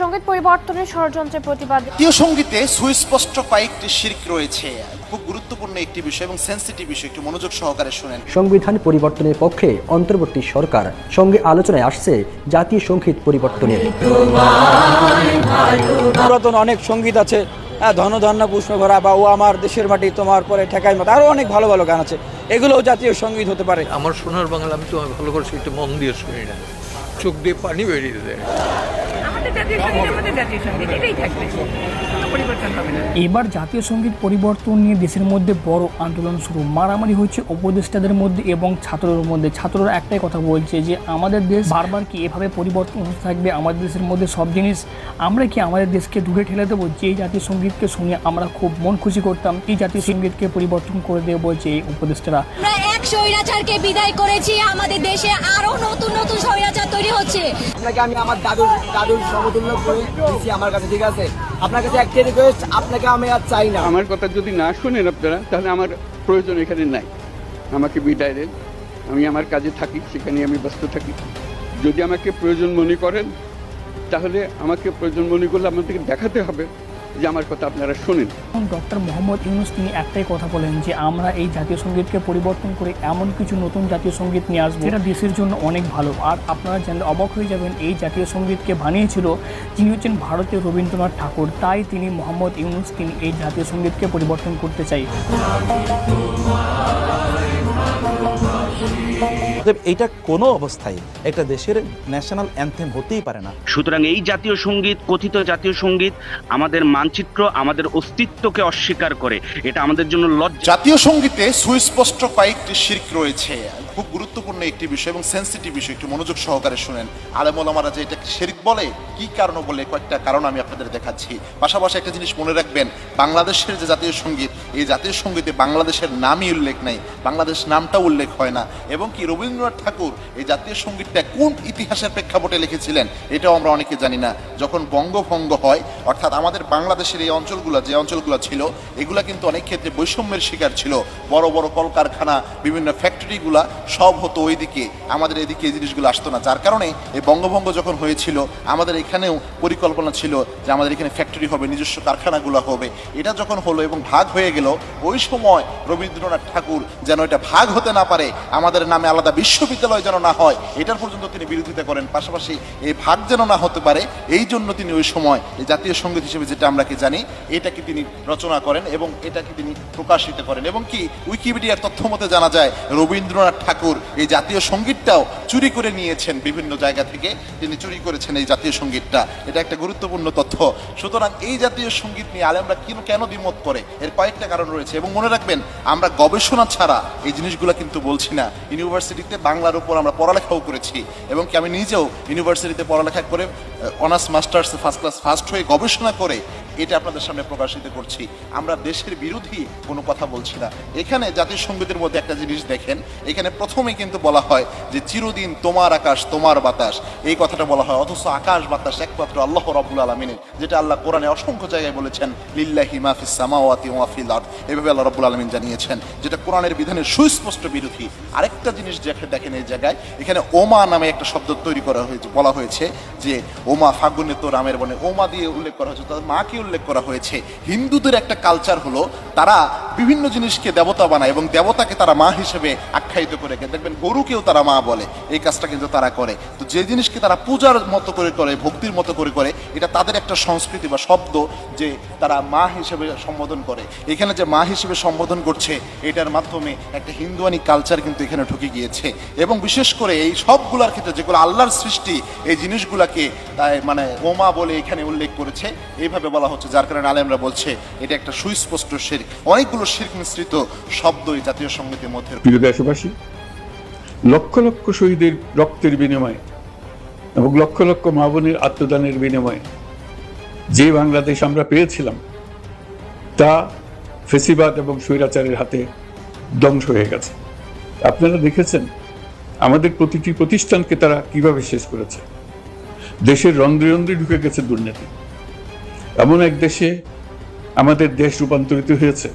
সংগীত পরিবর্তনের ষড়যন্ত্রের প্রতিবাদ জাতীয় সঙ্গীতে সুস্পষ্ট কয়েকটি শির্ক রয়েছে। খুব গুরুত্বপূর্ণ একটি বিষয় এবং সেন্সিটিভ বিষয় একটু মনোযোগ সহকারে শুনেন। সংবিধান পরিবর্তনের পক্ষে অন্তর্বর্তী সরকার সঙ্গে আলোচনায় আসছে জাতীয় সংগীত পরিবর্তনের। পুরাতন অনেক সংগীত আছে হ্যাঁ ধন ধন্য পুষ্প ভরা বা ও আমার দেশের মাটি তোমার পরে ঠেকাই মতো আরও অনেক ভালো ভালো গান আছে। এগুলোও জাতীয় সংগীত হতে পারে। আমার সোনার বাংলা আমি তো ভালো করে একটু মন দিয়ে শুনি না। চোখ দিয়ে পানি বেরিয়ে দেয় এবার জাতীয় সংগীত পরিবর্তন নিয়ে দেশের মধ্যে বড় আন্দোলন শুরু। মারামারি হচ্ছে উপদেষ্টাদের মধ্যে এবং ছাত্রদের মধ্যে। ছাত্ররা একটাই কথা বলছে যে আমাদের দেশ বারবার কি এভাবে পরিবর্তন হতে থাকবে? আমাদের দেশের মধ্যে সব জিনিস আমরা কি আমাদের দেশকে দূরে ঠেলে দেবো? যে জাতীয় সঙ্গীতকে শুনে আমরা খুব মন খুশি করতাম এই জাতীয় সঙ্গীতকে পরিবর্তন করে দেবো বলছে এই উপদেষ্টারা। স্বৈরাচারকে বিদায় করেছি। আমাদের দেশে আরও নতুন নতুন স্বৈরাচার তৈরি হচ্ছে। আপনাকে আমি আমার দাদুর দাদুর সমতুল্য করে দিচ্ছি আমার কাছে ঠিক আছে? আপনার কাছে একটা রিকোয়েস্ট আপনাকে আমি আর চাই না। আমার কথা যদি না শোনেন আপনারা তাহলে আমার প্রয়োজন এখানে নাই। আমাকে বিদায় দেন। আমি আমার কাজে থাকি সেখানে আমি ব্যস্ত থাকি। যদি আমাকে প্রয়োজন মনে করেন তাহলে আমাকে প্রয়োজন মনে করলে আমাদেরকে দেখাতে হবে। যে আমার কথা আপনারা শোনেন। ডক্টর মোহাম্মদ ইউনুস তিনি একটাই কথা বলেন যে আমরা এই জাতীয় সঙ্গীতকে পরিবর্তন করে এমন কিছু নতুন জাতীয় সংগীত নিয়ে আসব। যেটা দেশের জন্য অনেক ভালো। আর আপনারা জানলে অবাক হয়ে যাবেন, এই জাতীয় সঙ্গীতকে বানিয়েছিল যিনি হচ্ছেন ভারতীয় রবীন্দ্রনাথ ঠাকুর। তাই তিনি মোহাম্মদ ইউনুস তিনি এই জাতীয় সঙ্গীতকে পরিবর্তন করতে চাই। অতএব এইটা কোনো অবস্থায় একটা দেশের ন্যাশনাল অ্যান্থেম হতেই পারে না। সুতরাং এই জাতীয় সংগীত কথিত জাতীয় সংগীত আমাদের মানচিত্র আমাদের অস্তিত্বকে অস্বীকার করে। এটা আমাদের জন্য লজ্জা। জাতীয় সঙ্গীতে সুস্পষ্ট কয়েকটি শির্ক রয়েছে। খুব গুরুত্বপূর্ণ একটি বিষয় এবং সেন্সিটিভ বিষয়, একটু মনোযোগ সহকারে শুনেন। আলেমলামারা যে এটা শেরিক বলে? কি কারণ বলে? কয়েকটা কারণ আমি আপনাদের দেখাচ্ছি। পাশাপাশি একটা জিনিস মনে রাখবেন, বাংলাদেশের যে জাতীয় সংগীত, এই জাতীয় সঙ্গীতে বাংলাদেশের নামই উল্লেখ নেই, বাংলাদেশ নামটা উল্লেখ হয় না। এবং কি রবীন্দ্রনাথ ঠাকুর এই জাতীয় সঙ্গীতটা কোন ইতিহাসের প্রেক্ষাপটে লিখেছিলেন, এটাও আমরা অনেকে জানি না। যখন বঙ্গভঙ্গ হয়, অর্থাৎ আমাদের বাংলাদেশের এই অঞ্চলগুলো, যে অঞ্চলগুলো ছিল, এগুলা কিন্তু অনেক ক্ষেত্রে বৈষম্যের শিকার ছিল। বড় বড় কলকারখানা, বিভিন্ন ফ্যাক্টরিগুলা সব হতো ওইদিকে, আমাদের এদিকে এই জিনিসগুলো আসতো না। যার কারণে এই বঙ্গভঙ্গ যখন হয়েছিল, আমাদের এখানেও পরিকল্পনা ছিল যে আমাদের এখানে ফ্যাক্টরি হবে, নিজস্ব কারখানাগুলো হবে। এটা যখন হলো এবং ভাগ হয়ে গেল, ওই সময় রবীন্দ্রনাথ ঠাকুর যেন এটা ভাগ হতে না পারে, আমাদের নামে আলাদা বিশ্ববিদ্যালয় যেন না হয়, এটার পর্যন্ত তিনি বিরোধিতা করেন। পাশাপাশি এই ভাগ যেন না হতে পারে, এই জন্য তিনি ওই সময় এই জাতীয় সংগীত হিসেবে যেটা আমরা কি জানি, এটাকে তিনি রচনা করেন এবং এটাকে তিনি প্রকাশিত করেন। এবং কি, উইকিপিডিয়ার তথ্য মতে জানা যায়, রবীন্দ্রনাথ ঠাকুর এই জাতীয় সঙ্গীতটাও চুরি করে নিয়েছেন বিভিন্ন জায়গা থেকে। তিনি চুরি করেছেন এই জাতীয় সঙ্গীতটা। এটা একটা গুরুত্বপূর্ণ তথ্য। সুতরাং এই জাতীয় সংগীত নিয়ে আলেমরা কেন কেন দ্বিমত করে? এর কয়েকটা কারণ রয়েছে। এবং মনে রাখবেন, আমরা গবেষণা ছাড়া এই জিনিসগুলো কিন্তু বলছি না। ইউনিভার্সিটিতে বাংলার উপর আমরা পড়ালেখাও করেছি। এবং কি আমি নিজেও ইউনিভার্সিটিতে পড়ালেখা করে honours, masters, first class, first হয়ে গবেষণা করে এটা আপনাদের সামনে প্রকাশিত করছি। আমরা দেশের বিরোধী কোনো কথা বলছি না। এখানে জাতীয় সঙ্গীতের মধ্যে একটা জিনিস দেখেন। এখানে প্রথমেই কিন্তু বলা হয় যে চিরদিন তোমার আকাশ, তোমার বাতাস। এই কথাটা বলা হয়, অথচ আকাশ, বাতাস একমাত্র আল্লাহ রব্বুল আলমিনের, যেটা আল্লাহ কোরআনে অসংখ্য জায়গায় বলেছেন, লিল্লাহি মাহফিস সামাওয়াতি ওয়াফিল আরদ। এভাবে আল্লাহ রব্বুল আলমিন জানিয়েছেন, যেটা কোরআনের বিধানের সুস্পষ্ট বিরোধী। আরেকটা জিনিস দেখে দেখেন এই জায়গায়, এখানে ওমা নামে একটা শব্দ তৈরি করা হয়েছে, বলা হয়েছে যে ওমা ফাগুনে তো রামের বনে, ওমা দিয়ে উল্লেখ করা হয়েছে, তাদের মাকে উল্লেখ করা হয়েছে। হিন্দুদের একটা কালচার হলো, তারা বিভিন্ন জিনিসকে দেবতা বানায় এবং দেবতাকে তারা মা হিসেবে আখ্যায়িত করে দেখবেন গরুকেও তারা মা বলে। এই কাজটা কিন্তু তারা করে। তো যে জিনিসকে তারা পূজার মতো করে করে, ভক্তির মতো করে করে, এটা তাদের একটা সংস্কৃতি বা শব্দ যে তারা মা হিসেবে সম্বোধন করে। এখানে যে মা হিসেবে সম্বোধন করছে, এটার মাধ্যমে একটা হিন্দুয়ানি কালচার কিন্তু এখানে ঢুকে গিয়েছে। এবং বিশেষ করে এই সবগুলোর ক্ষেত্রে যেগুলো আল্লাহর সৃষ্টি, এই জিনিসগুলাকে তাই মানে ওমা বলে এখানে উল্লেখ করেছে। এইভাবে বলা হচ্ছে, যার কারণে আলেমরা বলছে, এটা একটা সুস্পষ্ট শির অনেকগুলো শির্ক মিশ্রিত শব্দ এই জাতীয় সঙ্গীতের মধ্যে প্রিয় দেশবাসী, লক্ষ লক্ষ শহীদের রক্তের বিনিময়ে এবং লক্ষ লক্ষ মা বোনের আত্মদানের বিনিময়ে যে বাংলাদেশ আমরা পেয়েছিলাম, তা ফেসিবাদ এবং স্বৈরাচারের হাতে ধ্বংস হয়ে গেছে। আপনারা দেখেছেন আমাদের প্রতিটি প্রতিষ্ঠানকে তারা কীভাবে শেষ করেছে। দেশের রন্ধ্রে রন্ধ্রে ঢুকে গেছে দুর্নীতি। এমন এক দেশে আমাদের দেশ রূপান্তরিত হয়েছে।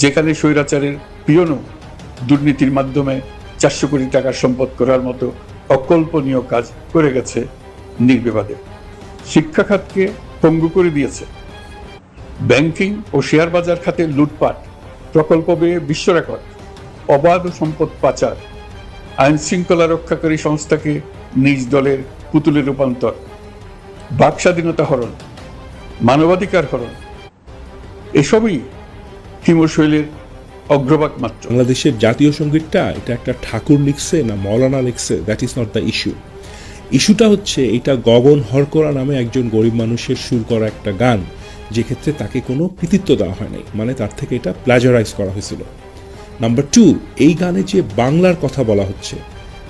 যেখানে স্বৈরাচারের পিয়নও দুর্নীতির মাধ্যমে চারশো কোটি টাকার সম্পদ করার মতো অকল্পনীয় কাজ করে গেছে নির্বিবাদে। শিক্ষা খাতকে পঙ্গু করে দিয়েছে। ব্যাংকিং ও শেয়ার বাজার খাতে লুটপাট, প্রকল্প বেয়ে বিশ্ব রেকর্ড, অবাধ সম্পদ পাচার, আইন শৃঙ্খলা রক্ষাকারী সংস্থাকে নিজ দলের পুতুলে রূপান্তর, বাক স্বাধীনতা হরণ, মানবাধিকার হরণ, এসবই হিমশৈলের অগ্রবাক মাত্র। বাংলাদেশের জাতীয় সঙ্গীতটা, এটা একটা ঠাকুর লিখছে না মৌলানা লিখছে that is not the issue ইস্যুটা হচ্ছে, এটা গগন হরকরা নামে একজন গরিব মানুষের সুর করা একটা গান যে ক্ষেত্রে তাকে কোনো কৃতিত্ব দেওয়া হয় নাই মানে তার থেকে এটা প্লাজারাইজ করা হয়েছিল। নাম্বার টু এই গানে যে বাংলার কথা বলা হচ্ছে,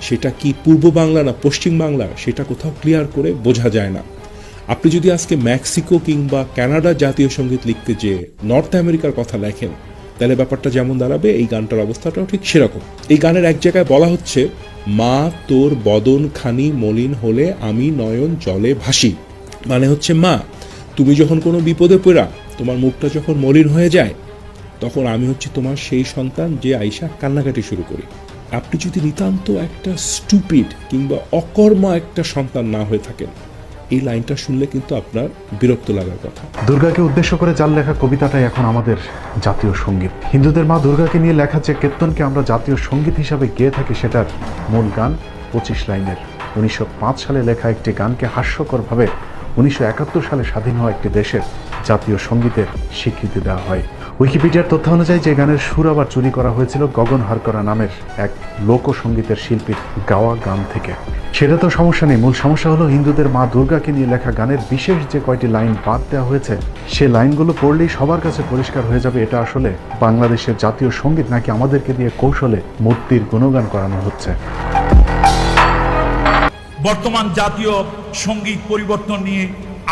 সেটা কি পূর্ব বাংলা না পশ্চিম বাংলা, সেটা কোথাও ক্লিয়ার করে বোঝা যায় না। আপনি যদি আজকে মেক্সিকো কিংবা কানাডা জাতীয় সংগীত লিখতে যে নর্থ আমেরিকার কথা লেখেন, তাহলে ব্যাপারটা যেমন দাঁড়াবে, এই গানটার অবস্থাটাও ঠিক সেরকম। এই গানের এক জায়গায় বলা হচ্ছে, মা, তোর বদন খানি মলিন হলে আমি নয়ন জলে ভাসি। মানে হচ্ছে, মা, তুমি যখন কোনো বিপদে পড়া, তোমার মুখটা যখন মলিন হয়ে যায়, তখন আমি হচ্ছে তোমার সেই সন্তান যে আইসা কান্নাকাটি শুরু করি। আপনি যদি নিতান্ত একটা স্টুপিড কিংবা অকর্মা একটা সন্তান না হয়ে থাকেন এই লাইনটা শুনলে কিন্তু আপনার বিরক্ত লাগার কথা। দুর্গাকে উদ্দেশ্য করে যার লেখা কবিতাটাই এখন আমাদের জাতীয় সংগীত। হিন্দুদের মা দুর্গাকে নিয়ে লেখা যে কীর্তনকে আমরা জাতীয় সংগীত হিসাবে গেয়ে থাকি, সেটার মূল গান পঁচিশ লাইনের। উনিশশো পাঁচ সালে লেখা একটি গানকে হাস্যকরভাবে উনিশশো একাত্তর সালে স্বাধীন হওয়া একটি দেশের জাতীয় সঙ্গীতের স্বীকৃতি দেওয়া হয়। উইকিপিডিয়ার তথ্য অনুযায়ী যে গানের সুর আবার চুরি করা হয়েছিল গগন হারকরা নামের এক লোকসঙ্গীতের শিল্পীর গাওয়া গান থেকে। সেটা তো সমস্যা নেই। মূল সমস্যা হলো হিন্দুদের মা দুর্গাকে নিয়ে লেখা গানের বিশেষ যে কয়টি লাইন বাদ দেওয়া হয়েছে, সে লাইনগুলো পড়লেই সবার কাছে পরিষ্কার হয়ে যাবে এটা আসলে বাংলাদেশের জাতীয় সংগীত নাকি আমাদেরকে দিয়ে কৌশলে মূর্তির গুণগান করানো হচ্ছে। বর্তমান জাতীয় সংগীত পরিবর্তন নিয়ে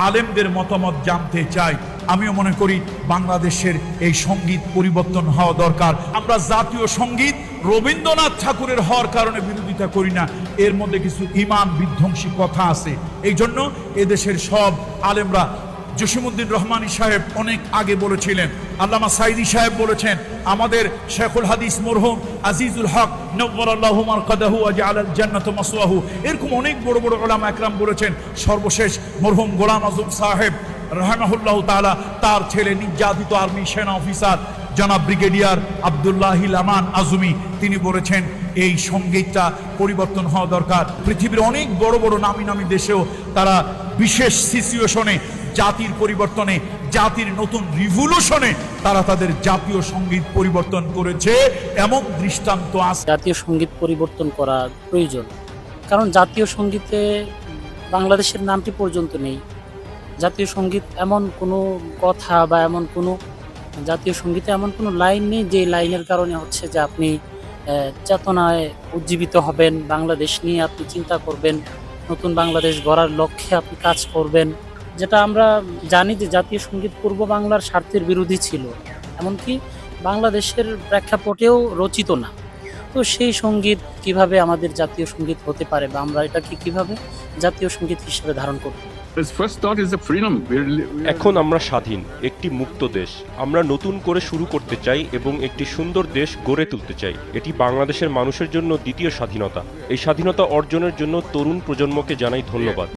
আলেমদের মতামত জানতে চাই। আমিও মনে করি বাংলাদেশের এই সংগীত পরিবর্তন হওয়া দরকার। আমরা জাতীয় সংগীত রবীন্দ্রনাথ ঠাকুরের হওয়ার কারণে বিরোধিতা করি না। এর মধ্যে কিছু ইমান বিধ্বংসী কথা আছে। এই জন্য এদেশের সব আলেমরা জসিমুদ্দিন রহমানী সাহেব অনেক আগে বলেছিলেন, আল্লামা সাইদি সাহেব বলেছেন, আমাদের শেখুল হাদিস মরহুম আজিজুল হক নব্বরাল্লাহুমার জান্নাত এরকম অনেক বড় বড় ওলামা একরাম বলেছেন, সর্বশেষ মরহুম গোলাম আজম সাহেব রহমাহুল্লাহ তাআলা তার ছেলে, নির্যাতিত আর্মি সেনা অফিসার জনাব ব্রিগেডিয়ার আবদুল্লাহিল আমান আজমি, তিনি বলেছেন, এই সঙ্গীতটা পরিবর্তন হওয়া দরকার। পৃথিবীর অনেক বড় বড় নামি নামি দেশেও তারা বিশেষ সিচুয়েশনে জাতির পরিবর্তনে, জাতির নতুন রিভলিউশনে তারা তাদের জাতীয় সংগীত পরিবর্তন করেছে। এমন দৃষ্টান্ত আছে জাতীয় সংগীত পরিবর্তন করা প্রয়োজন। কারণ জাতীয় সঙ্গীতে বাংলাদেশের নামটি পর্যন্ত নেই। জাতীয় সংগীত এমন কোনো কথা বা এমন কোনো জাতীয় সঙ্গীতে এমন কোনো লাইন নেই যে লাইনের কারণে হচ্ছে যে আপনি চেতনায় উজ্জীবিত হবেন, বাংলাদেশ নিয়ে আপনি চিন্তা করবেন, নতুন বাংলাদেশ গড়ার লক্ষ্যে আপনি কাজ করবেন। যেটা আমরা জানি যে জাতীয় সংগীত পূর্ব বাংলার স্বার্থের বিরোধী ছিল। এমনকি বাংলাদেশের প্রেক্ষাপটেও রচিত না। তো সেই সংগীত কীভাবে আমাদের জাতীয় সংগীত হতে পারে বা আমরা এটাকে কীভাবে জাতীয় সংগীত হিসেবে ধারণ করব? এখন আমরা স্বাধীন, একটি মুক্ত দেশ। আমরা নতুন করে শুরু করতে চাই এবং একটি সুন্দর দেশ গড়ে তুলতে চাই। এটি বাংলাদেশের মানুষের জন্য দ্বিতীয় স্বাধীনতা। এই স্বাধীনতা অর্জনের জন্য তরুণ প্রজন্মকে জানাই ধন্যবাদ।